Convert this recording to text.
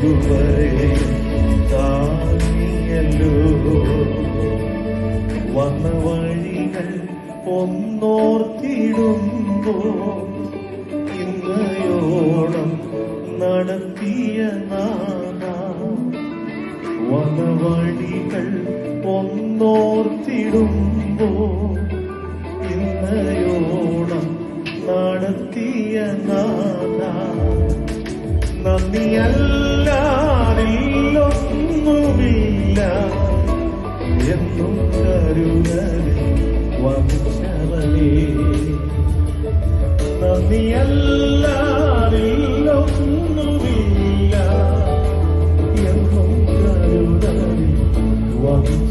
ഇരുവഴി താങ്ങിയല്ലോ വന്ന വഴികൾ ഒന്നോർത്തിടുമ്പോ ഇന്നയോളം നടത്തിയ നാദാ വന്ന വഴികൾ ഒന്നോർത്തിടുമ്പോ ഇന്നയോളം നടത്തിയ നന്ദിയല്ല എന്നും കരുണരെ വംശവനേ നന്ദിയല്ലാറില്ലൊന്നുമില്ല എന്നും കരുണരെ വംശ